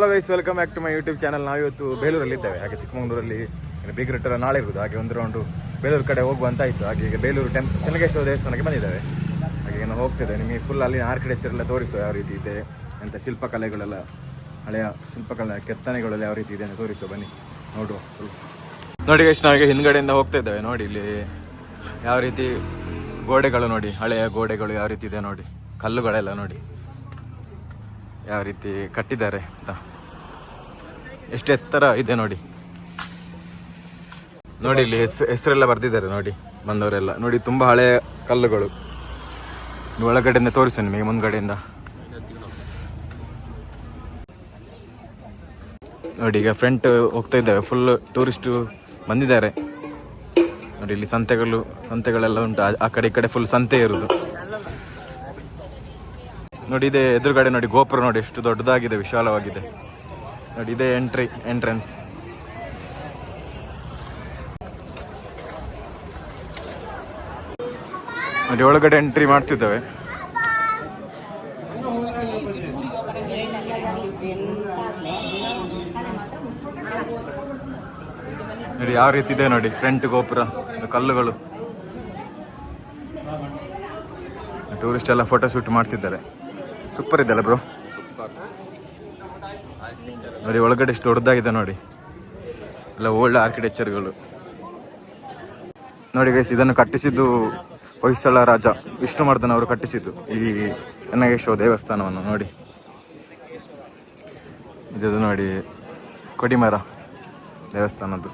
Hello guys welcome back to my YouTube channel ನಾವು ಇವತ್ತು ಬೇಲೂರಲ್ಲಿ ಇದ್ದೇವೆ. ಹಾಗೆ ಚಿಕ್ಕಮಗಳೂರಲ್ಲಿ ಬಿಗ್ ರಿಟರ್ ನಾಳೆ ಇರುವುದು. ಹಾಗೆ ಒಂದು ರೌಂಡು ಬೇಲೂರು ಕಡೆ ಹೋಗುವಂತ ಇತ್ತು. ಹಾಗೆ ಈಗ ಬೇಲೂರು ಟೆಂಪ್ ಚೆನ್ನಕೇಶ್ವರ ದೇವಸ್ಥಾನಕ್ಕೆ ಬಂದಿದ್ದೇವೆ. ಹಾಗೆ ನಾವು ಹೋಗ್ತಿದ್ದೆ ನಿಮಗೆ ಫುಲ್ ಅಲ್ಲಿ ಆರ್ಕಿಟೆಕ್ಚರ್ ಎಲ್ಲ ತೋರಿಸುವ ಯಾವ ರೀತಿ ಇದೆ ಅಂತ ಶಿಲ್ಪಕಲೆಗಳೆಲ್ಲ, ಹಳೆಯ ಶಿಲ್ಪಕಲೆ ಕೆತ್ತನೆಗಳೆಲ್ಲ ಯಾವ ರೀತಿ ಇದೆ ಅಂತ ತೋರಿಸುವ. ಬನ್ನಿ, ನೋಡುವ ನೋಡಿ ಗೈಸ್ ನಾವೀಗ ಹಿಂದ್ಗಡೆಯಿಂದ ಹೋಗ್ತಾ ಇದ್ದೇವೆ. ನೋಡಿ ಇಲ್ಲಿ ಯಾವ ರೀತಿ ಗೋಡೆಗಳು ನೋಡಿ. ಹಳೆಯ ಗೋಡೆಗಳು ಯಾವ ರೀತಿ ಇದೆ ನೋಡಿ. ಕಲ್ಲುಗಳೆಲ್ಲ ನೋಡಿ. ಯಾವ ರೀತಿ ಕಟ್ಟಿದ್ದಾರೆ ಅಂತ. ಎಷ್ಟು ಎತ್ತರ ಇದೆ ನೋಡಿ. ನೋಡಿ ಇಲ್ಲಿ ಹೆಸ್, ಹೆಸರೆಲ್ಲ ಬರ್ದಿದ್ದಾರೆ ನೋಡಿ, ಬಂದವರೆಲ್ಲ. ನೋಡಿ ತುಂಬಾ ಹಳೆಯ ಕಲ್ಲುಗಳು. ಒಳಗಡೆಯಿಂದ ತೋರಿಸ್ತೇನೆ ನಿಮಗೆ, ಮುಂದ್ಗಡೆಯಿಂದ. ನೋಡಿ ಈಗ ಫ್ರಂಟ್ ಹೋಗ್ತಾ ಇದ್ದಾವೆ ಫುಲ್ ಟೂರಿಸ್ಟ್ ಬಂದಿದ್ದಾರೆ. ನೋಡಿ ಇಲ್ಲಿ ಸಂತೆಗಳು, ಸಂತೆಗಳೆಲ್ಲ ಉಂಟು. ಆ ಕಡೆ ಈ ಕಡೆ ಫುಲ್ ಸಂತೆ ಇರುದು. ನೋಡಿ ಇದೆ ಎದುರುಗಡೆ ನೋಡಿ ಗೋಪುರ ನೋಡಿ, ಎಷ್ಟು ದೊಡ್ಡದಾಗಿದೆ, ವಿಶಾಲವಾಗಿದೆ. ನೋಡಿ, ಇದೆ ಎಂಟ್ರಿ ಎಂಟ್ರೆನ್ಸ್ ನೋಡಿ, ಒಳಗಡೆ ಎಂಟ್ರಿ ಮಾಡ್ತಿದ್ದಾವೆ. ನೋಡಿ, ಯಾವ ರೀತಿ ಇದೆ ನೋಡಿ ಫ್ರಂಟ್ ಗೋಪುರ ಕಲ್ಲುಗಳು. ಟೂರಿಸ್ಟ್ ಎಲ್ಲ ಫೋಟೋ ಶೂಟ್ ಮಾಡ್ತಿದ್ದಾರೆ. ಸೂಪರ್ ಇದೆಲ್ಲ ಬ್ರೋ ನೋಡಿ, ಒಳಗಡೆ ಎಷ್ಟು ದೊಡ್ಡದಾಗಿದೆ ನೋಡಿ. ಎಲ್ಲ ಓಲ್ಡ್ ಆರ್ಕಿಟೆಕ್ಚರ್ಗಳು ನೋಡಿ ಗೈಸ್ ಇದನ್ನು ಕಟ್ಟಿಸಿದ್ದು ಹೊಯ್ಸಳ ರಾಜ, ವಿಷ್ಣುವರ್ಧನ್ ಅವರು ಕಟ್ಟಿಸಿದ್ದು ಈ ಚೆನ್ನಗೇಶ್ವರ ದೇವಸ್ಥಾನವನ್ನು ನೋಡಿ. ಇದು ನೋಡಿ ಕೊಡಿಮರ ದೇವಸ್ಥಾನದ್ದು.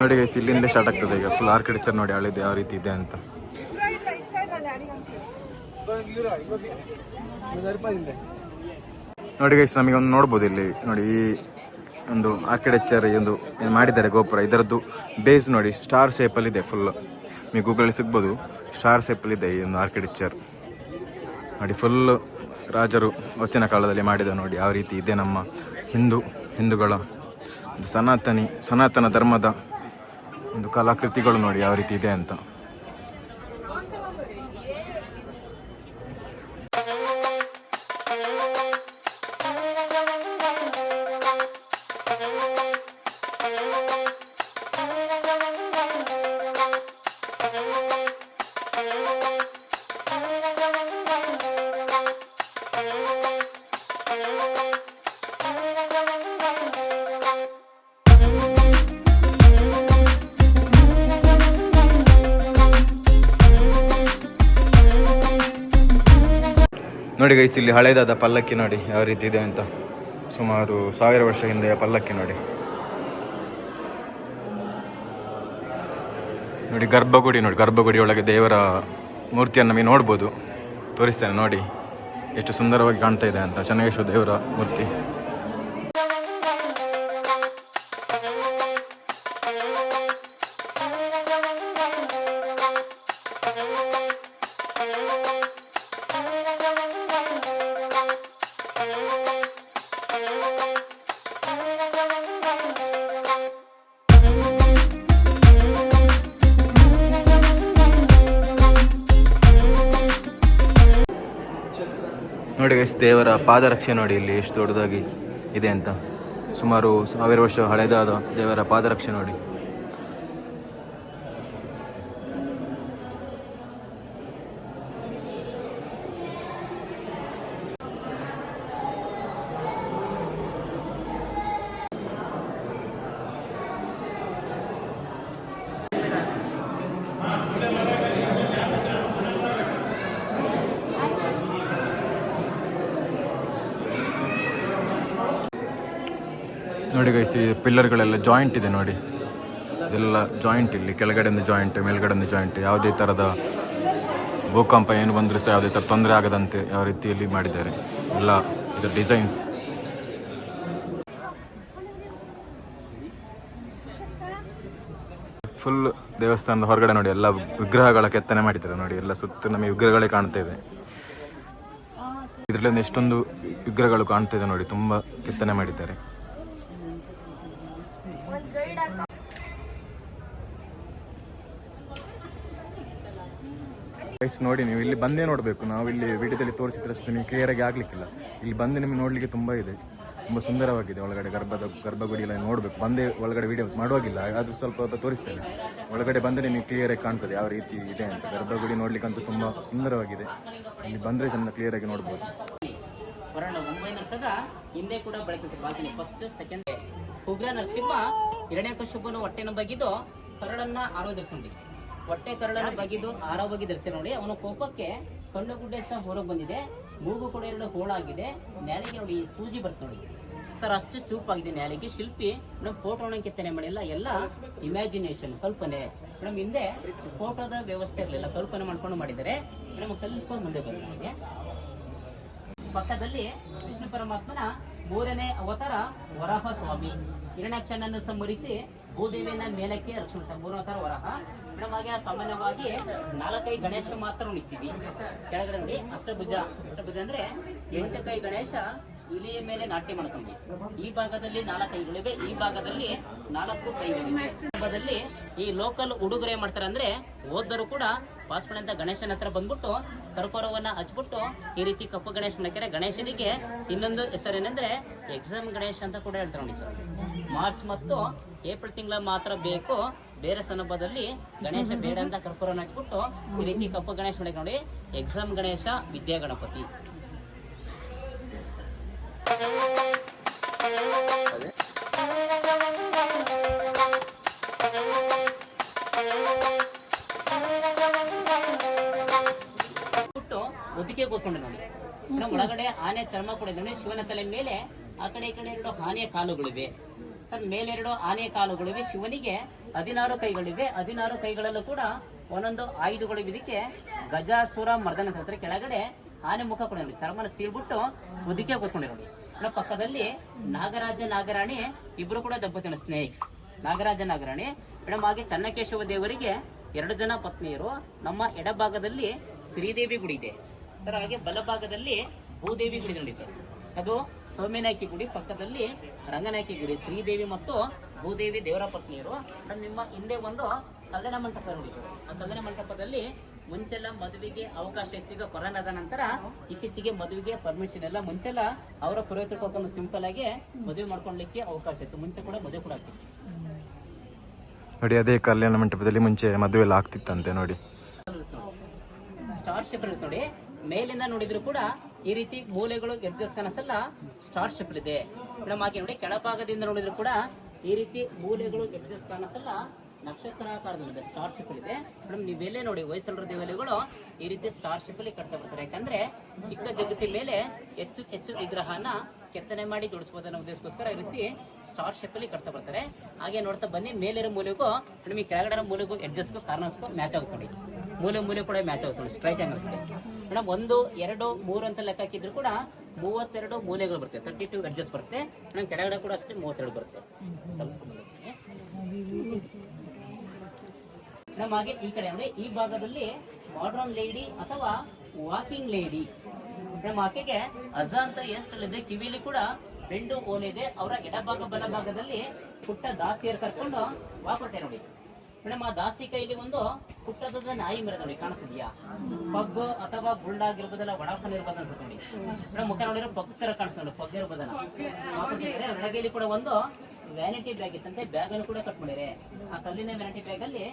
ನೋಡಿ ಗೈಸ್ ಇಲ್ಲಿಂದ ಸ್ಟಾರ್ಟ್ ಆಗ್ತದೆ ಈಗ. ಫುಲ್ ಆರ್ಕಿಟೆಕ್ಚರ್ ನೋಡಿ ಹಳಿದು ಯಾವ ರೀತಿ ಇದೆ ಅಂತ. ನೋಡಿ ಗೈಸ್ ನಮಗೆ ಒಂದು ನೋಡ್ಬೋದು ಇಲ್ಲಿ. ನೋಡಿ ಈ ಒಂದು ಆರ್ಕಿಟೆಕ್ಚರ್ ಈ ಒಂದು ಮಾಡಿದ್ದಾರೆ ಗೋಪುರ. ಇದರದ್ದು ಬೇಸ್ ನೋಡಿ ಸ್ಟಾರ್ ಶೇಪಲ್ಲಿ ಇದೆ ಫುಲ್ ನೀವು ಗೂಗಲಲ್ಲಿ ಸಿಗ್ಬೋದು. ಸ್ಟಾರ್ ಶೇಪಲ್ಲಿ ಇದೆ ಈ ಒಂದು ಆರ್ಕಿಟೆಕ್ಚರ್ ನೋಡಿ ಫುಲ್ ರಾಜರು ಹೊತ್ತಿನ ಕಾಲದಲ್ಲಿ ಮಾಡಿದ ನೋಡಿ, ಯಾವ ರೀತಿ ಇದೆ ನಮ್ಮ ಹಿಂದೂ ಹಿಂದೂಗಳ ಸನಾತನಿ, ಸನಾತನ ಧರ್ಮದ ಒಂದು ಕಲಾಕೃತಿಗಳು ನೋಡಿ, ಯಾವ ರೀತಿ ಇದೆ ಅಂತ. ನೋಡಿ ಗೈಸ್ ಇಲ್ಲಿ ಹಳೇದಾದ ಪಲ್ಲಕ್ಕಿ ನೋಡಿ, ಯಾವ ರೀತಿ ಇದೆ ಅಂತ. ಸುಮಾರು ಸಾವಿರ ವರ್ಷ ಹಿಂದೆ ಪಲ್ಲಕ್ಕಿ ನೋಡಿ. ನೋಡಿ ಗರ್ಭಗುಡಿ ನೋಡಿ ಗರ್ಭಗುಡಿ ಒಳಗೆ ದೇವರ ಮೂರ್ತಿಯನ್ನು ನಮಗೆ ನೋಡ್ಬೋದು. ತೋರಿಸ್ತೇನೆ ನೋಡಿ. ಎಷ್ಟು ಸುಂದರವಾಗಿ ಕಾಣ್ತಾ ಇದೆ ಅಂತ ಚೆನ್ನಾಗೇಶ್ವರ ದೇವರ ಮೂರ್ತಿ. ದೇವರ ಪಾದರಕ್ಷೆ ನೋಡಿ ಇಲ್ಲಿ ಎಷ್ಟು ದೊಡ್ಡದಾಗಿ ಇದೆ ಅಂತ. ಸುಮಾರು ಸಾವಿರ ವರ್ಷ ಹಳೆದಾದ ದೇವರ ಪಾದರಕ್ಷೆ ನೋಡಿ. ಈ ಪಿಲ್ಲರ್ಗಳೆಲ್ಲ ಜಾಯಿಂಟ್ ಇದೆ ನೋಡಿ. ಇದೆಲ್ಲ ಜಾಯಿಂಟ್ ಇಲ್ಲಿ, ಕೆಳಗಡೆಯಿಂದ ಜಾಯಿಂಟ್, ಮೇಲ್ಗಡೆಯಿಂದ ಜಾಯಿಂಟ್, ಯಾವುದೇ ಥರದ ಭೂಕಂಪ ಏನು ಬಂದರೂ ಸಹ ಯಾವುದೇ ಥರ ತೊಂದರೆ ಆಗದಂತೆ ಯಾವ ರೀತಿಯಲ್ಲಿ ಮಾಡಿದ್ದಾರೆ. ಎಲ್ಲ ಇದು ಡಿಸೈನ್ಸ್. ಫುಲ್ ದೇವಸ್ಥಾನದ ಹೊರಗಡೆ ನೋಡಿ, ಎಲ್ಲ ವಿಗ್ರಹಗಳ ಕೆತ್ತನೆ ಮಾಡಿದ್ದಾರೆ ನೋಡಿ. ಎಲ್ಲ ಸುತ್ತ ನಮಗೆ ವಿಗ್ರಹಗಳೇ ಕಾಣ್ತಾ ಇದೆ. ಇದರಲ್ಲಿ ಒಂದು ಎಷ್ಟೊಂದು ವಿಗ್ರಹಗಳು ಕಾಣ್ತಾ ಇದೆ ನೋಡಿ, ತುಂಬ ಕೆತ್ತನೆ ಮಾಡಿದ್ದಾರೆ. ಗೈಸ್ ನೋಡಿ, ನೀವು ಇಲ್ಲಿ ಬಂದೇ ನೋಡಬೇಕು. ನಾವು ಇಲ್ಲಿ ವಿಡಿಯೋದಲ್ಲಿ ತೋರಿಸಿದ್ರಷ್ಟು ನಿಮಗೆ ಕ್ಲಿಯರಾಗಿ ಆಗಲಿಕ್ಕಿಲ್ಲ. ಇಲ್ಲಿ ಬಂದು ನಿಮಗೆ ನೋಡಲಿಕ್ಕೆ ತುಂಬ ಇದೆ. ತುಂಬ ಸುಂದರವಾಗಿದೆ. ಒಳಗಡೆ ಗರ್ಭದ ಗರ್ಭಗುಡಿ ಎಲ್ಲ ನೋಡಬೇಕು. ಬಂದೇ ಒಳಗಡೆ ವಿಡಿಯೋ ಮಾಡುವಾಗಿಲ್ಲ. ಆದರೂ ಸ್ವಲ್ಪ ತೋರಿಸ್ತೇನೆ. ಒಳಗಡೆ ಬಂದರೆ ನಿಮಗೆ ಕ್ಲಿಯರಾಗಿ ಕಾಣ್ತದೆ. ಯಾವ ರೀತಿ ಇದೆ ಅಂತ. ಗರ್ಭಗುಡಿ ನೋಡ್ಲಿಕ್ಕಂತೂ ತುಂಬ ಸುಂದರವಾಗಿದೆ. ಇಲ್ಲಿ ಬಂದರೆ ಚೆಂದ ಕ್ಲಿಯರಾಗಿ ನೋಡ್ಬೋದು. ಹಿಂದೆ ಕೂಡ ಫಸ್ಟ್ ಸೆಕೆಂಡ್ ಉಗ್ರ ನರಸಿಂಹ ಹಿರಣ್ಯಕಶಿಪನು ಹೊಟ್ಟೆನ ಬಗಿದು ಕರಳನ್ನ ಆರೋಧಿಸ್ಕೊಂಡಿ ಹೊಟ್ಟೆ ಕರಳನ್ನು ಬಗೆದು ಆರೋಗ್ಯ ಧರಿಸಿ ನೋಡಿ. ಅವನ ಕೋಪಕ್ಕೆ ಕಣ್ಣು ಗುಡ್ಡೆ ಸಹ ಹೊರಗೆ ಬಂದಿದೆ. ಮೂಗು ಕೂಡ ಎರಡು ಹೋಳಾಗಿದೆ. ನ್ಯಾಲಿಗೆ ನೋಡಿ ಸೂಜಿ ಬರ್ತ ನೋಡಿ. ಸರ್, ಅಷ್ಟು ಚೂಪಾಗಿದೆ ನ್ಯಾಲಿಗೆ ಶಿಲ್ಪಿ, ಮೇಡಮ್ ಫೋಟೋನ ಕೆತ್ತನೆ ಮಾಡಿಲ್ಲ. ಎಲ್ಲ ಇಮ್ಯಾಜಿನೇಷನ್ ಕಲ್ಪನೆ. ಮೇಡಮ್, ಹಿಂದೆ ಫೋಟೋದ ವ್ಯವಸ್ಥೆ ಇರಲಿಲ್ಲ. ಕಲ್ಪನೆ ಮಾಡ್ಕೊಂಡು ಮಾಡಿದ್ದಾರೆ. ಮೇಡಮ್ ಸ್ವಲ್ಪ ಮುಂದೆ ಬಂದ ಪಕ್ಕದಲ್ಲಿ ವಿಷ್ಣು ಪರಮಾತ್ಮನ ಮೂರನೇ ಅವತಾರ ವರಾಹ ಸ್ವಾಮಿ. ಹಿರಣ್ಯಾಕ್ಷನನ್ನು ಸಂಹರಿಸಿ ಭೂದೇವಿಯನ್ನ ಮೇಲಕ್ಕೆ ಲಕ್ಷ್ಮಣ ಮೂರು ವರಹ. ಮೇಡಮ್ ಹಾಗೆ ಸಾಮಾನ್ಯವಾಗಿ ನಾಲ್ಕೈ ಗಣೇಶ ಮಾತ್ರ ನಿಂತೀವಿ ಕೆಳಗಡೆ ಅಷ್ಟಭುಜ. ಅಷ್ಟಭುಜ ಅಂದ್ರೆ ಎಂಟು ಕೈ ಗಣೇಶ ಇಲಿಯ ಮೇಲೆ ನಾಟ್ಯ ಮಾಡ್ಕೊಂಡ್ವಿ. ಈ ಭಾಗದಲ್ಲಿ ನಾಲ್ಕು ಕೈಗಳಿವೆ ಈ ಭಾಗದಲ್ಲಿ ನಾಲ್ಕು ಕೈಗಳಿವೆ. ಈ ಲೋಕಲ್ ಉಡುಗೊರೆ ಮಾಡ್ತಾರೆ ಅಂದ್ರೆ ಓದರು ಕೂಡ ಪಾಸ್ಪಣೆ ಅಂತ ಗಣೇಶನ ಹತ್ರ ಬಂದ್ಬಿಟ್ಟು ಕರ್ಪೂರವನ್ನ ಹಚ್ಬಿಟ್ಟು ಈ ರೀತಿ ಕಪ್ಪು ಹಾಕಿದ್ರೆ ಗಣೇಶನಿಗೆ ಇನ್ನೊಂದು ಹೆಸರೇನೆಂದ್ರೆ ಎಕ್ಸಾಮ್ ಗಣೇಶ ಅಂತ ಕೂಡ ಹೇಳ್ತಾರೆ ನೋಡಿ ಸರ್. ಮಾರ್ಚ್ ಮತ್ತು ಏಪ್ರಿಲ್ ತಿಂಗಳ ಮಾತ್ರ ಬೇಕು. ಬೇರೆ ಸಂದರ್ಭದಲ್ಲಿ ಗಣೇಶ ಬೇಡ ಅಂತ ಕರ್ಪೂರವನ್ನು ಹಚ್ಬಿಟ್ಟು ಈ ರೀತಿ ಕಪ್ಪು ಗಣೇಶ ಮಾಡಿ ನೋಡಿ. ಎಕ್ಸಾಮ್ ಗಣೇಶ, ವಿದ್ಯಾ ಗಣಪತಿ. ಬಿಟ್ಟು ಕೂತ್ಕೊಂಡೆ ನೋಡಿ ಮೇಡಮ್ ಒಳಗಡೆ ಆನೆ ಚರ್ಮ ಕೂಡ ಇದೆ ಶಿವನ ತಲೆ ಮೇಲೆ ಆ ಕಡೆ ಈ ಕಡೆ ಎರಡು ಆನೆಯ ಕಾಲುಗಳಿವೆ. ಸರ್ ಮೇಲೆರಡು ಆನೆ ಕಾಲುಗಳಿವೆ. ಶಿವನಿಗೆ ಹದಿನಾರು ಕೈಗಳಿವೆ. ಹದಿನಾರು ಕೈಗಳಲ್ಲೂ ಕೂಡ ಒಂದೊಂದು ಆಯುಧಗಳಿವೆ ಇದಕ್ಕೆ ಗಜಾಸುರ ಮರ್ದನ ಹತ್ರ ಕೆಳಗಡೆ ಆನೆ ಮುಖ ಕೂಡ ಚರ್ಮನ ಸೀಳ್ಬಿಟ್ಟು ಒದಿಕೆ ಕೂತ್ಕೊಂಡೆ ನೋಡಿ ಮೇಡಮ್ ಪಕ್ಕದಲ್ಲಿ ನಾಗರಾಜ ನಾಗರಾಣಿ, ಇಬ್ರು ಕೂಡ ದಂಪತಿ ಸ್ನೇಹಿಕ್ಸ್. ನಾಗರಾಜ ನಾಗರಾಣಿ. ಮೇಡಮ್ ಹಾಗೆ ಚನ್ನಕೇಶವ ದೇವರಿಗೆ ಎರಡು ಜನ ಪತ್ನಿಯರು ನಮ್ಮ ಎಡಭಾಗದಲ್ಲಿ ಶ್ರೀದೇವಿ ಗುಡಿ ಇದೆ. ಸರ್, ಹಾಗೆ ಬಲಭಾಗದಲ್ಲಿ ಭೂದೇವಿ ಗುಡಿ ನೋಡಿ ಸರ್. ಅದು ಸೌಮ್ಯನಾಯಕಿ ಗುಡಿ, ಪಕ್ಕದಲ್ಲಿ ರಂಗನಾಯಕಿ ಗುಡಿ, ಶ್ರೀದೇವಿ ಮತ್ತು ಭೂದೇವಿ ದೇವರ ಪತ್ನಿಯರು. ನಿಮ್ಮ ಹಿಂದೆ ಒಂದು ಕಲ್ಯಾಣ ಮಂಟಪ ನೋಡಿ ಸರ್. ಆ ಕಲ್ಯಾಣ ಮಂಟಪದಲ್ಲಿ ಮುಂಚೆಲ್ಲ ಮದುವೆಗೆ ಅವಕಾಶ ಇತ್ತು ಕೊರೋನಾದ ನಂತರ ಇತ್ತೀಚೆಗೆ ಮದುವೆಗೆ ಪರ್ಮಿಷನ್ ಎಲ್ಲ ಮುಂಚೆಲ್ಲ ಅವರ ಪುರೋಹಿತರು ಸಿಂಪಲ್ ಆಗಿ ಮದುವೆ ಮಾಡ್ಕೊಳ್ಲಿಕ್ಕೆ ಅವಕಾಶ ಇತ್ತು. ಮುಂಚೆ ಕೂಡ ಮದುವೆ ಕೂಡ ಆಗ್ತಿತ್ತು. ನೋಡಿ, ಅದೇ ಕಲ್ಯಾಣ ಮಂಟಪದಲ್ಲಿ ಮುಂಚೆ ಮದುವೆ ಆಗ್ತಿತ್ತಂತೆ ನೋಡಿ. ಸ್ಟಾರ್ ಶೇಪ್ ನೋಡಿ, ಮೇಲಿಂದ ನೋಡಿದ್ರು ಕೂಡ ಈ ರೀತಿ ಮೂಲೆಗಳು ಎಡ್ಜಸ್ ಕಾಣಿಸಲ್ಲ ಸ್ಟಾರ್ ಶೇಪ್ ಇದೆ. ಮೇಡಮ್, ಹಾಗೆ ನೋಡಿ, ಕೆಳಭಾಗದಿಂದ ನೋಡಿದ್ರು ಕೂಡ ಈ ರೀತಿ ಮೂಲೆಗಳು ಎಡ್ಜಸ್ ಕಾಣಿಸಲ್ಲ ನಕ್ಷತ್ರಾಕಾರದಲ್ಲಿದೆ ಸ್ಟಾರ್ ಶೇಪ್ ಇದೆ. ಮೇಡಮ್ ನೀವೆಲ್ಲೇ ನೋಡಿ, ಹೊಯ್ಸಳರ ದೇವಾಲಯಗಳು ಈ ರೀತಿ ಸ್ಟಾರ್ ಶೇಪ್ ಅಲ್ಲಿ ಕಟ್ತಾ ಬರ್ತಾರೆ. ಯಾಕಂದ್ರೆ ಚಿಕ್ಕ ಜಗತ್ತಿನ ಮೇಲೆ ಹೆಚ್ಚು ಹೆಚ್ಚು ವಿಗ್ರಹನ ಕೆತ್ತನೆ ಮಾಡಿ ಜೋಡಿಸಬಹುದು ಅನ್ನೋ ಉದ್ದೇಶಕ್ಕೋಸ್ಕರ ಈ ರೀತಿ ಸ್ಟಾರ್ ಶೇಪ್ ಅಲ್ಲಿ ಕಟ್ತಾ ಬರ್ತಾರೆ. ಹಾಗೆ ನೋಡ್ತಾ ಬನ್ನಿ, ಮೇಲಿರೋ ಮೂಲೆಗೂ ನಿಮಗೆ ಕೆಳಗಡೆ ಮೂಲೆಗೂ ಎಡ್ಜಸ್ಗೂ ಕಾರ್ನರ್ಸ್ಗೂ ಮ್ಯಾಚ್ ಆಗುತ್ತೆ ಮೂಲೆ ಮೂಲೆ ಕೂಡ ಮ್ಯಾಚ್ ಆಗುತ್ತೆ ಸ್ಟ್ರೈಟ್ ಆಂಗಲ್ಸ್ ಮೇಡಮ್ ಒಂದು, ಎರಡು, ಮೂರು ಅಂತ ಲೆಕ್ಕ ಹಾಕಿದ್ರು ಕೂಡ ಮೂವತ್ತೆರಡು ಮೂಲೆಗಳು ಬರುತ್ತೆ. ತರ್ಟಿ ಟು ಅಡ್ಜಸ್ಟ್ ಬರುತ್ತೆ. ಮೇಡಮ್ ಕೆಳಗಡೆ ಕೂಡ ಅಷ್ಟೇ ಮೂವತ್ತೆರಡು ಬರುತ್ತೆ. ಮೇಡಮ್ ಹಾಗೆ ಈ ಕಡೆ ಅಂದ್ರೆ ಈ ಭಾಗದಲ್ಲಿ ಮಾಡ್ರನ್ ಲೇಡಿ ಅಥವಾ ವಾಕಿಂಗ್ ಲೇಡಿ ಮೇಡಮ್, ಆಕೆಗೆ ಅಜ ಅಂತ ಎಷ್ಟಲ್ಲಿದೆ ಕಿವಿಲಿ ಕೂಡ ಬೆಂಡು ಇದೆ. ಅವರ ಎಡಭಾಗ ಬಲಭಾಗದಲ್ಲಿ ಪುಟ್ಟ ದಾಸಿಯರ್ ಕರ್ಕೊಂಡು ವಾಕೊಟ್ಟೆ ನೋಡಿ. ಮೇಡಮ್, ಆ ದಾಸಿ ಕೈಲಿ ಒಂದು ಪುಟ್ಟದ ನಾಯಿ ಮರ ನೋಡಿ, ಕಾಣಿಸಿದ್ಯಾ? ಪಗ್ ಅಥವಾ ಗುಲ್ಡಾಗಿರ್ಬೋದಲ್ಲ ವಡಾಫನ್ ಇರ್ಬೋದು ಅನ್ಸುತ್ತೆ ನೋಡಿ. ಮೇಡಮ್, ಮುಖ ನೋಡಿರೋ ಪಗ್ ತರ ಕಾಣಿಸ್ತಾರೆ ಪಗ್ ಇರ್ಬೋದಲ್ಲ ಕೂಡ ಒಂದು ವ್ಯಾನಿಟಿ ಬ್ಯಾಗ್ ಇತ್ತಂತೆ ಬ್ಯಾಗ್ ಅನ್ನು ಕೂಡ ಕಟ್ ಆ ಕಲ್ಲಿನ ವ್ಯಾನಿಟಿ ಬ್ಯಾಗ್ ಅಲ್ಲಿ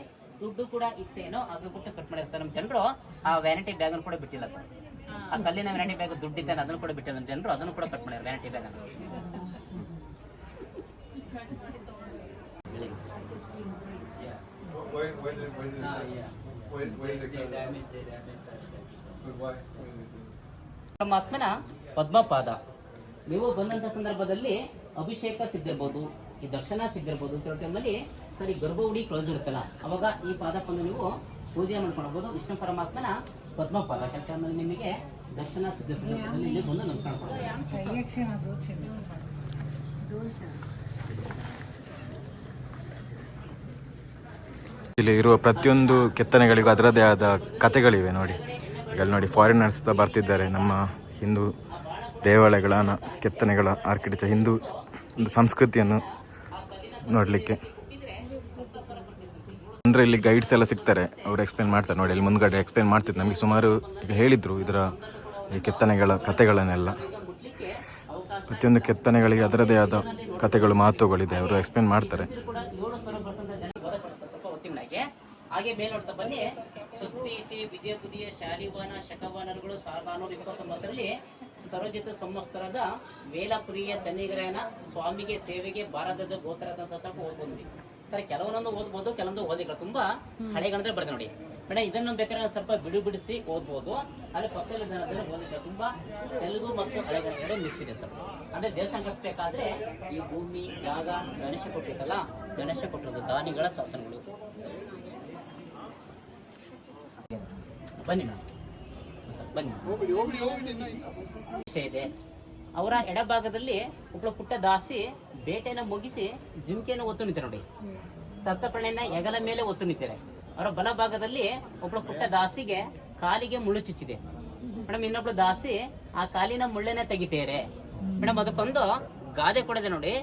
ದುಡ್ಡು ಕೂಡ ಇತ್ತೇನೋ ಅದು ಕೂಡ ಕಟ್ ಮಾಡ್ಯಾರ ಸರ್ ನಮ್ಮ ಜನರು ಆ ವ್ಯಾನಿಟಿ ಬ್ಯಾಗ್ ಅನ್ನು ಕೂಡ ಬಿಟ್ಟಿಲ್ಲ, ಸರ್. ಆ ಕಲ್ಲಿನ ವ್ಯಾನಿಟಿ ಬ್ಯಾಗ್ ದುಡ್ಡಿದ್ದೆ ಅದನ್ನು ಕೂಡ ಬಿಟ್ಟಿಲ್ಲ ಜನರು, ಅದನ್ನು ಕೂಡ ಕಟ್ ಮಾಡ್ಯಾರ ವ್ಯಾನಿಟಿ ಬ್ಯಾಗ್? ಪರಮಾತ್ಮನ ಪದ್ಮಪಾದ. ನೀವು ಬಂದಂತ ಸಂದರ್ಭದಲ್ಲಿ ಅಭಿಷೇಕ ಸಿಗ್ದಿರ್ಬೋದು ಈ ದರ್ಶನ ಸಿಗ್ದಿರ್ಬೋದು ಕೆಲವು ಟೈಮಲ್ಲಿ ಸರಿ ಗರ್ಭಗುಡಿ ಕ್ಲೋಸ್ ಇರುತ್ತಲ್ಲ ಅವಾಗ ಈ ಪಾದಕ್ಕೊಂದು ನೀವು ಪೂಜೆ ಮಾಡ್ಕೊಳ್ಬೋದು ವಿಷ್ಣು ಪರಮಾತ್ಮನ ಪದ್ಮಪಾದ ನಿಮಗೆ ದರ್ಶನ ಇಲ್ಲಿ ಬಂದು ಇಲ್ಲಿ ಇರುವ ಪ್ರತಿಯೊಂದು ಕೆತ್ತನೆಗಳಿಗೂ ಅದರದೇ ಆದ ಕಥೆಗಳಿವೆ ನೋಡಿ. ಈಗ ಅಲ್ಲಿ ನೋಡಿ ಫಾರಿನರ್ಸ್ ಬರ್ತಿದ್ದಾರೆ. ನಮ್ಮ ಹಿಂದೂ ದೇವಾಲಯಗಳ ಕೆತ್ತನೆಗಳ ಆರ್ಕಿಟೆಕ್ಚರ್ ಹಿಂದೂ ಒಂದು ಸಂಸ್ಕೃತಿಯನ್ನು ನೋಡಲಿಕ್ಕೆ. ಅಂದರೆ ಇಲ್ಲಿ ಗೈಡ್ಸ್ ಎಲ್ಲ ಸಿಗ್ತಾರೆ. ಅವ್ರು ಎಕ್ಸ್ಪ್ಲೇನ್ ಮಾಡ್ತಾರೆ. ನೋಡಿ, ಅಲ್ಲಿ ಮುಂದ್ಗಡೆ ಎಕ್ಸ್ಪ್ಲೇನ್ ಮಾಡ್ತಿದ್ರು ನಮಗೆ ಸುಮಾರು ಈಗ ಹೇಳಿದರು ಇದರ ಈ ಕೆತ್ತನೆಗಳ ಕಥೆಗಳನ್ನೆಲ್ಲ. ಪ್ರತಿಯೊಂದು ಕೆತ್ತನೆಗಳಿಗೆ ಅದರದೇ ಆದ ಕಥೆಗಳು ಮಾತುಗಳಿದೆ ಅವರು ಎಕ್ಸ್ಪ್ಲೇನ್ ಮಾಡ್ತಾರೆ. ಹಾಗೆ ಮೇಲ್ ನೋಡ್ತಾ ಬನ್ನಿ. ಸುಸ್ತಿಸಿ ವಿಜಯ ಶಾಲಿವಾನ, ಶಕವಾನರುಗಳು ಸಾವಿರದ ಇಪ್ಪತ್ತೊಂಬತ್ತರಲ್ಲಿ ಸರೋಜಿತ ಸಂವತ್ಸರದ ಮೇಲಪುರಿಯ ಚನ್ನಿಗ್ರಹಣ ಸ್ವಾಮಿಗೆ ಸೇವೆಗೆ ಭಾರತದ ಗೋತ್ರದ ಓದ್ಬೋದು ಸರ್ ಕೆಲವೊಂದು ಓದ್ಬೋದು ಕೆಲವೊಂದು ಓದಿಗಳು ತುಂಬಾ ಹಳೆಗಣದಲ್ಲಿ ಬರ್ತದೆ ನೋಡಿ. ಮೇಡಮ್ ಇದನ್ನು ಬೇಕಾದ್ರೆ ಸ್ವಲ್ಪ ಬಿಡು ಬಿಡಿಸಿ ಓದ್ಬೋದು. ಅಲ್ಲಿ ಪಕ್ಕದಲ್ಲಿ ಓದಿಗಳು ತುಂಬಾ ತೆಲುಗು ಮತ್ತು ಹಳೆಗಣ ಎರಡು ಮಿಕ್ಸ್ ಇದೆ ಸರ್. ಅಂದ್ರೆ ದೇಶ ಕಟ್ಟಬೇಕಾದ್ರೆ ಈ ಭೂಮಿ ಜಾಗ ಗಣೇಶ ಕೊಟ್ಟಿದ್ದಲ್ಲ ಗಣೇಶ ಕೊಟ್ಟಿರೋದು ದಾನಿಗಳ ಶಾಸನಗಳು. ಬನ್ನಿ ಮೇಡಮ್. ಬನ್ನಿ ವಿಷಯ ಇದೆ. ಅವರ ಎಡಭಾಗದಲ್ಲಿ ಒಬ್ಬಳು ಪುಟ್ಟ ದಾಸಿ ಬೇಟೆಯನ್ನು ಮುಗಿಸಿ ಜಿಂಕೆಯನ್ನು ಒತ್ತು ನಿಂತಾರೆ ನೋಡಿ. ಸತ್ತ ಪ್ರಾಣಿಯನ್ನ ಹೆಗಲ ಮೇಲೆ ಒತ್ತು ನಿಂತಾರೆ ಅವರ ಬಲಭಾಗದಲ್ಲಿ ಒಬ್ಬಳು ಪುಟ್ಟ ದಾಸಿಗೆ ಕಾಲಿಗೆ ಮುಳ್ಳು ಚುಚ್ಚಿದೆ. ಮೇಡಮ್ ಇನ್ನೊಬ್ಳು ದಾಸಿ, ಆ ಕಾಲಿನ ಮುಳ್ಳೆನ ತೆಗಿತೇರೆ. ಮೇಡಮ್ ಅದಕ್ಕೊಂದು ಗಾದೆ ಕೊಡದೆ ನೋಡಿ.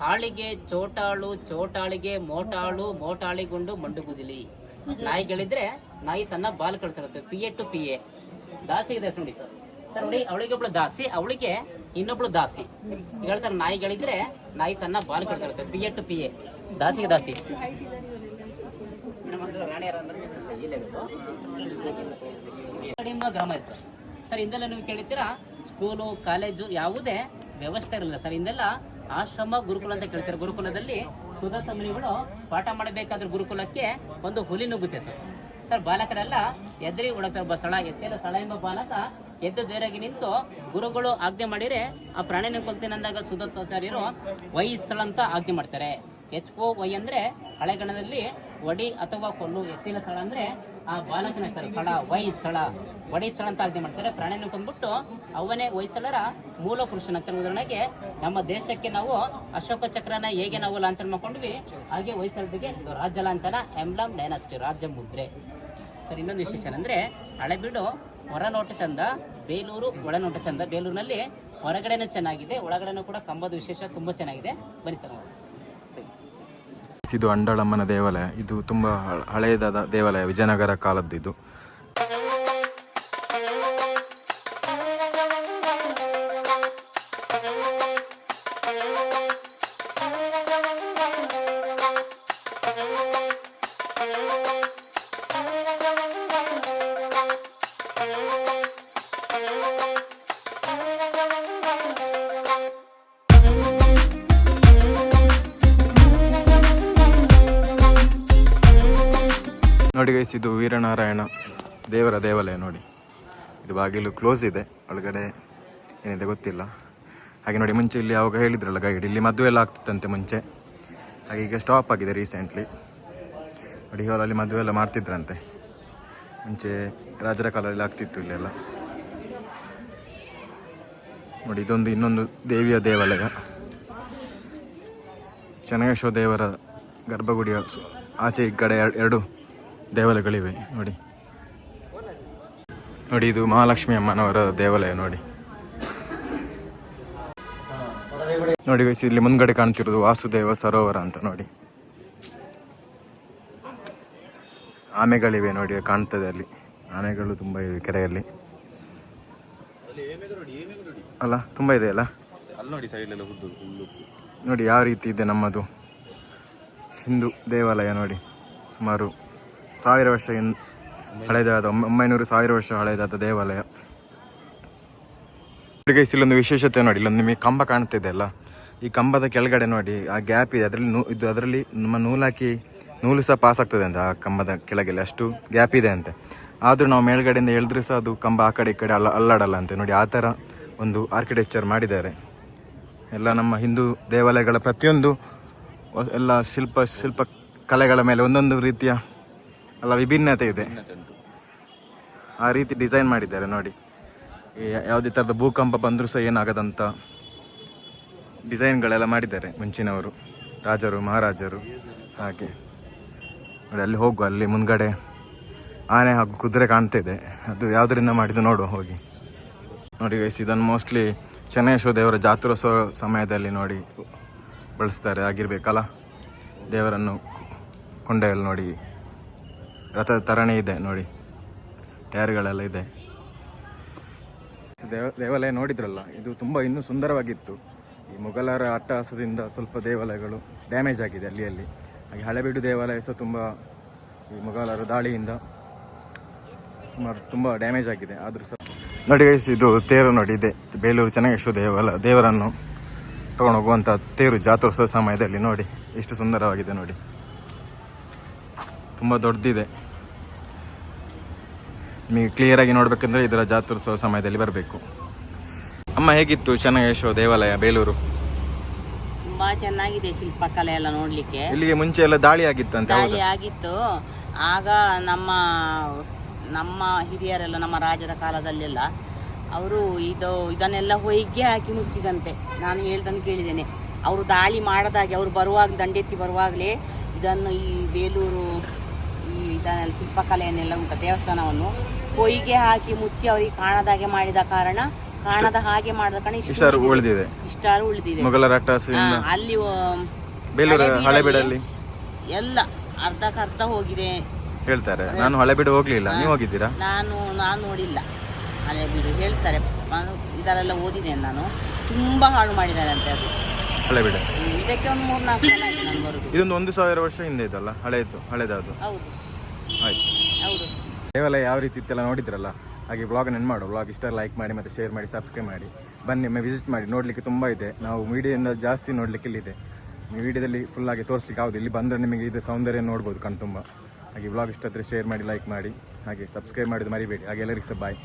ಹಾಳಿಗೆ ಚೋಟಾಳು, ಚೋಟಾಳಿಗೆ ಮೋಟಾಳು, ಮೋಟಾಳಿಗುಂಡು ಮಂಡುಗುದಿಲಿ. ನಾಯಿಗಳಿದ್ರೆ ನಾಯಿ ತನ್ನ ಬಾಲ್ ಕಳ್ತಿರುತ್ತೆ P A to P A. ದಾಸಿ ಇದೆ ನೋಡಿ ಸರ್. ಸರ್ ನೋಡಿ ಅವಳಿಗೆ ಒಬ್ಳು ದಾಸಿ, ಅವಳಿಗೆ ಇನ್ನೊಬ್ಳು ದಾಸಿ. ಹೇಳ್ತಾರೆ, ನಾಯಿಗಳಿದ್ರೆ ನಾಯಿ ತನ್ನ ಬಾಲ್ ಕಳ್ತಿರುತ್ತೆ P A to P A ದಾಸಿಗೆ ದಾಸಿ. ಗ್ರಾಮ ಸರ್ ಸರ್ ನೀವು ಕೇಳಿದ್ದೀರಾ? ಸ್ಕೂಲು ಕಾಲೇಜು ಯಾವುದೇ ವ್ಯವಸ್ಥೆ ಇರಲಿಲ್ಲ. ಸರ್ ಇಂದೆಲ್ಲ ಆಶ್ರಮ, ಗುರುಕುಲ ಅಂತ ಕೇಳ್ತಾರೆ. ಗುರುಕುಲದಲ್ಲಿ ಸುಧಾತ ಮುನಿಗಳು ಪಾಠ ಮಾಡಬೇಕಾದ್ರೆ ಗುರುಕುಲಕ್ಕೆ ಒಂದು ಹುಲಿ ನುಗ್ಗುತ್ತೆ ಸರ್. ಸರ್, ಬಾಲಕರೆಲ್ಲ ಎದ್ರಿ ಒಳಗ್ತಾರೆ ಬಸಳ ಎಸ್ ಎಲ್ ಸಳ ಎಂಬ ಬಾಲಕ ಎದ್ದು ಧೈರ್ಯಾಗಿ ನಿಂತು ಗುರುಗಳು ಆಜ್ಞೆ ಮಾಡಿದರೆ ಆ ಪ್ರಾಣಿನ ಕೊಲ್ತೀನಿ ಅಂದಾಗ ಸುದತ್ತಾಚಾರ್ಯರು ವೈಸಳ ಅಂತ ಆಜ್ಞೆ ಮಾಡ್ತಾರೆ. ಎಚ್ ಓ ವೈ ಅಂದ್ರೆ ಹಳೆಗಣದಲ್ಲಿ ಒಡಿ ಅಥವಾ ಕೊಲ್ಲು ಎಸ್ಸಿನ ಸ್ಥಳ ಅಂದ್ರೆ ಆ ಬಾಲಕನ ಹೆಸರು ಸ್ಥಳ ವೈ ಸ್ಥಳ ಒಡಿ ಸ್ಥಳ ಅಂತ ಆಜ್ಞೆ ಮಾಡ್ತಾರೆ. ಪ್ರಾಣಿನ ಕೊಂದ್ಬಿಟ್ಟು ಅವನೇ ವೈಸಲರ ಮೂಲ ಪುರುಷನ ಅಂತ ಉದಾಹರಣೆಗೆ, ನಮ್ಮ ದೇಶಕ್ಕೆ ನಾವು ಅಶೋಕ ಚಕ್ರನ ಹೇಗೆ ನಾವು ಲಾಂಛನ ಮಾಡ್ಕೊಂಡ್ವಿ? ಹಾಗೆ ವೈಸಲರಿಗೆ ರಾಜ್ಯ ಲಾಂಛನ, ಎಂಬ್ಲಮ್ ಡೈನಾಸ್ಟಿ ರಾಜ್ಯ ಮುದ್ರೆ ಸರ್, ಇನ್ನೊಂದು ವಿಶೇಷ ಅಂದರೆ ಹಳೆಬೀಡು ಹೊರ ನೋಟ ಚಂದ, ಬೇಲೂರು ಒಳನೋಟ ಚಂದ. ಬೇಲೂರಿನಲ್ಲಿ ಹೊರಗಡೆನೂ ಚೆನ್ನಾಗಿದೆ, ಒಳಗಡೆನೂ ಕೂಡ ಕಂಬದ ವಿಶೇಷ ತುಂಬಾ ಚೆನ್ನಾಗಿದೆ. ಬನ್ನಿ ಸರ್ ಇದು ಅಂಡಾಳಮ್ಮನ ದೇವಾಲಯ. ಇದು ತುಂಬ ಹಳೆಯದಾದ ದೇವಾಲಯ, ವಿಜಯನಗರ ಕಾಲದ್ದು ಇದು ಗೈಸ್ ಇದು ವೀರನಾರಾಯಣ ದೇವರ ದೇವಾಲಯ ನೋಡಿ. ಇದು ಬಾಗಿಲು ಕ್ಲೋಸ್ ಇದೆ. ಒಳಗಡೆ ಏನಿದೆ ಗೊತ್ತಿಲ್ಲ. ಹಾಗೆ ನೋಡಿ, ಮುಂಚೆ ಇಲ್ಲಿ ಯಾವಾಗ ಹೇಳಿದ್ರಲ್ಲ ಗೈಡ್ ಇಲ್ಲಿ ಮದುವೆ ಎಲ್ಲ ಆಗ್ತಿತ್ತಂತೆ ಮುಂಚೆ. ಹಾಗೆ ಈಗ ಸ್ಟಾಪ್ ಆಗಿದೆ ರೀಸೆಂಟ್ಲಿ ನೋಡಿ ಅಲ್ಲಿ ಮದುವೆ ಎಲ್ಲ ಮಾಡ್ತಿದ್ರಂತೆ ಮುಂಚೆ ರಾಜರ ಕಾಲದಲ್ಲಿ ಆಗ್ತಿತ್ತು ಇಲ್ಲೆಲ್ಲ. ನೋಡಿ, ಇದೊಂದು ಇನ್ನೊಂದು ದೇವಿಯ ದೇವಾಲಯ. ಚೆನ್ನಗೇಶ್ವ ದೇವರ ಗರ್ಭಗುಡಿಯ ಆಚೆ ಈ ಕಡೆ ಎರ್- ಎರಡು ದೇವಾಲಯಗಳಿವೆ, ನೋಡಿ. ನೋಡಿ, ಇದು ಮಹಾಲಕ್ಷ್ಮಿ ಅಮ್ಮನವರ ದೇವಾಲಯ, ನೋಡಿ. ನೋಡಿ ಇಲ್ಲಿ ಮುಂದ್ಗಡೆ ಕಾಣ್ತಿರೋದು ವಾಸುದೇವ ಸರೋವರ ಅಂತ, ನೋಡಿ. ಆಮೆಗಳಿವೆ ನೋಡಿ, ಕಾಣ್ತದೆ ಅಲ್ಲಿ. ಆನೆಗಳು ತುಂಬ ಇವೆ ಕೆರೆಯಲ್ಲಿ. ಅಲ್ಲ, ತುಂಬ ಇದೆ, ಅಲ್ಲ? ನೋಡಿ, ಯಾವ ರೀತಿ ಇದೆ ನಮ್ಮದು ಹಿಂದೂ ದೇವಾಲಯ, ನೋಡಿ. ಸುಮಾರು ಸಾವಿರ ವರ್ಷ ಹಳೆಯದಾದ ಒಂಬ- ಒಂಬೈನೂರು ಸಾವಿರ ವರ್ಷ ಹಳೆಯದಾದ ದೇವಾಲಯ. ಗೈಸ್ ಇಲ್ಲೊಂದು ವಿಶೇಷತೆ ನೋಡಿ, ಇಲ್ಲೊಂದು ನಿಮಗೆ ಕಂಬ ಕಾಣ್ತಿದೆ ಅಲ್ಲ? ಈ ಕಂಬದ ಕೆಳಗಡೆ ನೋಡಿ, ಆ ಗ್ಯಾಪ್ ಇದೆ. ಅದರಲ್ಲಿ ನೂ ಇದು ಅದರಲ್ಲಿ ನಮ್ಮ ನೂಲಾಕಿ ನೂಲು ಸಹ ಪಾಸ್ ಆಗ್ತದೆ ಅಂತ ಆ ಕಂಬದ ಕೆಳಗೆಲ್ಲ. ಅಷ್ಟು ಗ್ಯಾಪ್ ಇದೆ ಅಂತೆ. ಆದರೂ ನಾವು ಮೇಲ್ಗಡೆಯಿಂದ ಎಳೆದ್ರೆ ಸಹ ಅದು ಕಂಬ ಆ ಕಡೆ ಈ ಕಡೆ ಅಲ್ಲ ಅಲ್ಲಾಡಲ್ಲ ಅಂತೆ. ನೋಡಿ, ಆ ಥರ ಒಂದು ಆರ್ಕಿಟೆಕ್ಚರ್ ಮಾಡಿದ್ದಾರೆ. ಎಲ್ಲ ನಮ್ಮ ಹಿಂದೂ ದೇವಾಲಯಗಳ ಪ್ರತಿಯೊಂದು ಎಲ್ಲ ಶಿಲ್ಪ ಶಿಲ್ಪ ಕಲೆಗಳ ಮೇಲೆ ಒಂದೊಂದು ರೀತಿಯ ಎಲ್ಲ ವಿಭಿನ್ನತೆ ಇದೆ. ಆ ರೀತಿ ಡಿಸೈನ್ ಮಾಡಿದ್ದಾರೆ ನೋಡಿ. ಯಾವುದೇ ಥರದ ಭೂಕಂಪ ಬಂದರೂ ಸಹ ಏನಾಗದಂತ ಡಿಸೈನ್ಗಳೆಲ್ಲ ಮಾಡಿದ್ದಾರೆ ಮುಂಚಿನವರು ರಾಜರು ಮಹಾರಾಜರು. ಹಾಗೆ. ನೋಡಿ ಅಲ್ಲಿ ಹೋಗುವ ಅಲ್ಲಿ ಮುಂದ್ಗಡೆ ಆನೆ ಹಾಗೂ ಕುದುರೆ ಕಾಣ್ತಿದೆ. ಅದು ಯಾವುದರಿಂದ ಮಾಡಿದ್ದು ನೋಡುವ ಹೋಗಿ. ನೋಡಿ ವಯಸ್ಸು ಇದನ್ನು ಮೋಸ್ಟ್ಲಿ ಚೆನ್ನೇಶ್ವರ ದೇವರ ಜಾತ್ರೋತ್ಸವ ಸಮಯದಲ್ಲಿ ನೋಡಿ ಬಳಸ್ತಾರೆ ಆಗಿರಬೇಕಲ್ಲ. ದೇವರನ್ನು ಕೊಂಡೆಯಲ್ಲಿ ನೋಡಿ ರಥದ ತರಣೆ ಇದೆ ನೋಡಿ. ಟೈರ್ಗಳೆಲ್ಲ ಇದೆ. ದೇವ ದೇವಾಲಯ ನೋಡಿದ್ರಲ್ಲ ಇದು ತುಂಬ ಇನ್ನೂ ಸುಂದರವಾಗಿತ್ತು. ಈ ಮೊಘಲರ ಅಟ್ಟಹಾಸದಿಂದ ಸ್ವಲ್ಪ ದೇವಾಲಯಗಳು ಡ್ಯಾಮೇಜ್ ಆಗಿದೆ ಅಲ್ಲಿ ಅಲ್ಲಿ ಹಾಗೆ ಹಳೆಬೀಡು ದೇವಾಲಯ ಸಹ ತುಂಬ ಈ ಮೊಘಲರ ದಾಳಿಯಿಂದ ಸುಮಾರು ತುಂಬ ಡ್ಯಾಮೇಜ್ ಆಗಿದೆ. ಆದರೂ ಸಹ ನೋಡಿ ಇದು ತೇರು ನೋಡಿ ಇದೆ. ಬೇಲೂರು ಚೆನ್ನಾಗಿಷ್ಟು ದೇವಾಲಯ ದೇವರನ್ನು ತಗೊಂಡು ಹೋಗುವಂಥ ತೇರು ಜಾತ್ರೋತ್ಸವ ಸಮಯದಲ್ಲಿ ನೋಡಿ ಎಷ್ಟು ಸುಂದರವಾಗಿದೆ ನೋಡಿ. ತುಂಬ ದೊಡ್ಡದಿದೆ. ನಿಮಗೆ ಕ್ಲಿಯರಾಗಿ ನೋಡಬೇಕಂದ್ರೆ ಇದರ ಜಾತ್ರೋತ್ಸವ ಸಮಯದಲ್ಲಿ ಬರಬೇಕು. ಅಮ್ಮ ಹೇಗಿತ್ತು ಚೆನ್ನಗೇಶ್ವರ ದೇವಾಲಯ ಬೇಲೂರು? ತುಂಬಾ ಚೆನ್ನಾಗಿದೆ ಶಿಲ್ಪಕಲೆ ಎಲ್ಲ ನೋಡ್ಲಿಕ್ಕೆ. ಇಲ್ಲಿಗೆ ಮುಂಚೆ ಎಲ್ಲ ದಾಳಿ ಆಗಿತ್ತು ಅಂತ ದಾಳಿ ಆಗಿತ್ತು. ಆಗ ನಮ್ಮ ನಮ್ಮ ಹಿರಿಯರೆಲ್ಲ ನಮ್ಮ ರಾಜರ ಕಾಲದಲ್ಲೆಲ್ಲ ಅವರು ಇದು ಇದನ್ನೆಲ್ಲ ಹೊಯ್ಗೆ ಹಾಕಿ ಮುಚ್ಚಿದಂತೆ. ನಾನು ಹೇಳ್ದನ್ನು ಕೇಳಿದ್ದೇನೆ. ಅವರು ದಾಳಿ ಮಾಡದಾಗೆ ಅವರು ಬರುವಾಗ ದಂಡೆತ್ತಿ ಬರುವಾಗಲೇ ಇದನ್ನು ಈ ಬೇಲೂರು ಈ ಇದನ್ನೆಲ್ಲ ಶಿಲ್ಪಕಲೆಯನ್ನೆಲ್ಲ ಉಂಟು ದೇವಸ್ಥಾನವನ್ನು ಹೊಯ್ಗೆ ಹಾಕಿ ಮುಚ್ಚಿ ಅವರಿಗೆ ಕಾಣದಾಗೆ ಮಾಡಿದ ಕಾರಣ ಕಾಣದ ಹಾಗೆ ಮಾಡಿದ ಕಾರಣ ಇಷ್ಟು ಇಷ್ಟಾರು ಉಳಿದಿದೆ. ಇಷ್ಟಾರು ಉಳಿದಿದೆ. ಮೊಘಲರ ಅಲ್ಲಿ ಬೇಲೂರು ಹಳೆಬೀಡಲ್ಲಿ ಎಲ್ಲ ಎಲ್ಲ ಅರ್ಧಕ್ಕರ್ಧ ಹೋಗಿದೆ. ಹೇಳ್ತಾರೆ ನಾನು ಹಳೆಬೀಡು ಹೋಗ್ಲಿಲ್ಲ ನೀವು ಹೋಗಿದ್ದೀರಾ? ನಾನು ನಾನು ನೋಡಿಲ್ಲ. ಹಳೆಬೀಡು ಹೇಳ್ತಾರೆ ನಾನು ಇದರೆಲ್ಲ ಓದಿದ್ದೇನೆ ನಾನು. ತುಂಬಾ ಹಾಳು ಮಾಡಿದ್ದಾರೆ ಅಂತ ಅದು. ಹಳೆಬೀಡು ಇದಕ್ಕೆ ಒಂದು ಮೂರು ನಾಲ್ಕು ಜನ ಆಯ್ತು ನಾನು ಬರುದು ಇದೊಂದು ಒಂದು ಸಾವಿರ ವರ್ಷ ಹಿಂದೆ ಇದಲ್ಲ ಹಳೆಯದು ಹಳೆದದು. ಹೌದು. ಆಯ್ತು. ಹೌದು. ದೇವಾಲಯ ಯಾವ ರೀತಿ ಇತ್ತೆಲ್ಲ ನೋಡಿದ್ರಲ್ಲ, ಹಾಗೆ ವ್ಲಾಗ್ ನೆನ್ ಮಾಡು ವ್ಲಾಗ್ ಇಷ್ಟ ಲೈಕ್ ಮಾಡಿ ಮತ್ತು ಶೇರ್ ಮಾಡಿ ಸಬ್ಸ್ಕ್ರೈಬ್ ಮಾಡಿ. ಬನ್ನಿ, ಒಮ್ಮೆ ವಿಸಿಟ್ ಮಾಡಿ. ನೋಡಲಿಕ್ಕೆ ತುಂಬ ಇದೆ. ನಾವು ವೀಡಿಯೋದಿಂದ ಜಾಸ್ತಿ ನೋಡಲಿಕ್ಕೆ ಇಲ್ಲಿದೆ ನೀವು ವಿಡಿಯೋದಲ್ಲಿ ಆಗಿ ತೋರಿಸ್ಲಿಕ್ಕೆ ಆಗೋದು ಇಲ್ಲಿ ಬಂದರೆ ನಿಮಗೆ ಇದು ಸೌಂದರ್ಯ ನೋಡ್ಬೋದು ಕಣ್ ತುಂಬ ಹಾಗೆ ವ್ಲಾಗ್ ಇಷ್ಟ ಆದರೆ ಶೇರ್ ಮಾಡಿ ಲೈಕ್ ಮಾಡಿ. ಹಾಗೆ ಸಬ್ಸ್ಕ್ರೈಬ್ ಮಾಡಿದ್ದು ಮರಿಬೇಡಿ. ಹಾಗೆ ಎಲ್ಲರಿಗೂ ಸಹ ಬಾಯ್